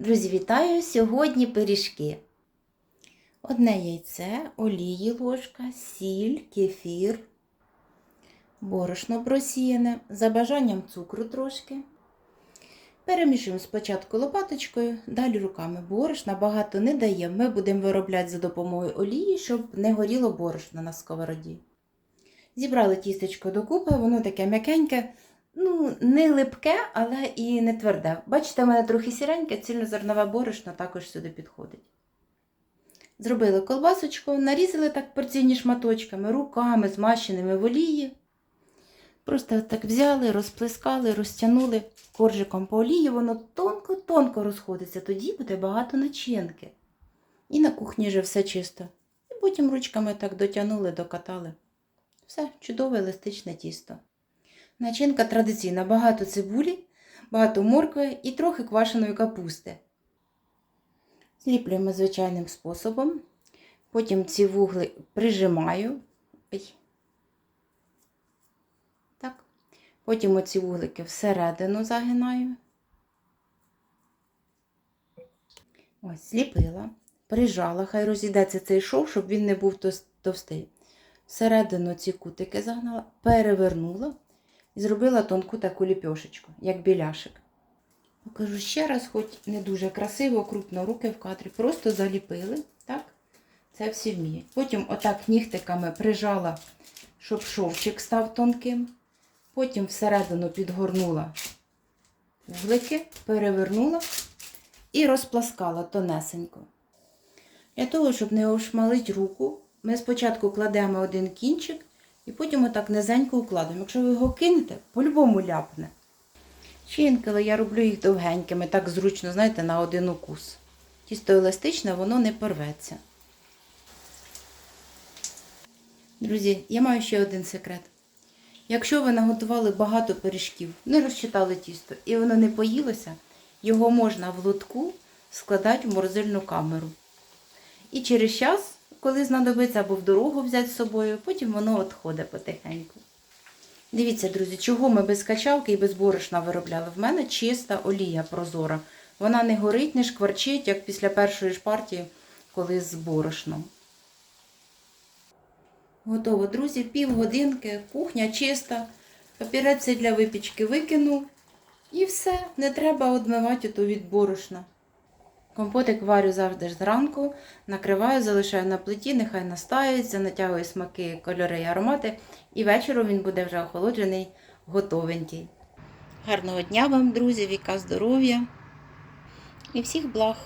Друзі, вітаю! Сьогодні пиріжки. Одне яйце, олії ложка, сіль, кефір, борошно просіяне, за бажанням цукру трошки. Перемішуємо спочатку лопаточкою, далі руками. Борошна багато не даємо. Ми будемо виробляти за допомогою олії, щоб не горіло борошно на сковороді. Зібрали тістечко докупи, воно таке м'якеньке, ну, не липке, але і не тверде. Бачите, в мене трохи сіреньке, цільнозернове борошно також сюди підходить. Зробили колбасочку, нарізали так порційні шматочками, руками, змащеними в олії. Просто так взяли, розплескали, розтягнули коржиком по олії, воно тонко-тонко розходиться, тоді буде багато начинки. І на кухні вже все чисто. І потім ручками так дотягнули, докатали. Все, чудове еластичне тісто. Начинка традиційна, багато цибулі, багато моркви і трохи квашеної капусти. Зліплюємо звичайним способом. Потім ці вугли прижимаю. Так. Потім оці вуглики всередину загинаю. Ось, зліпила, прижала, хай розійдеться цей шов, щоб він не був товстий. Всередину ці кутики загнала, перевернула зробила тонку таку ліпьошечку, як біляшик. Покажу ще раз, хоч не дуже красиво, крупно руки в кадрі. Просто заліпили, так? Це всі вміють. Потім отак нігтиками прижала, щоб шовчик став тонким. Потім всередину підгорнула вуглики, перевернула і розпласкала тонесенько. Для того, щоб не ошмалити руку, ми спочатку кладемо один кінчик і потім отак низенько укладемо. Якщо ви його кинете, по-любому ляпне. Ще інколи я роблю їх довгенькими, так зручно, знаєте, на один укус. Тісто еластичне, воно не порветься. Друзі, я маю ще один секрет. Якщо ви наготували багато пиріжків, не розчитали тісто і воно не поїлося, його можна в лотку складати в морозильну камеру. І через час, коли знадобиться або в дорогу взяти з собою, потім воно відходить потихеньку. Дивіться, друзі, чого ми без качалки і без борошна виробляли. В мене чиста олія прозора. Вона не горить, не шкварчить, як після першої ж партії, коли з борошном. Готово, друзі, півгодинки, кухня чиста, папірець для випічки викинув. І все, не треба одмивати ото від борошна. Компотик варю завжди зранку, накриваю, залишаю на плиті, нехай настаюється, натягую смаки, кольори і аромати, і вечором він буде вже охолоджений, готовенький. Гарного дня вам, друзі, віка здоров'я і всіх благ!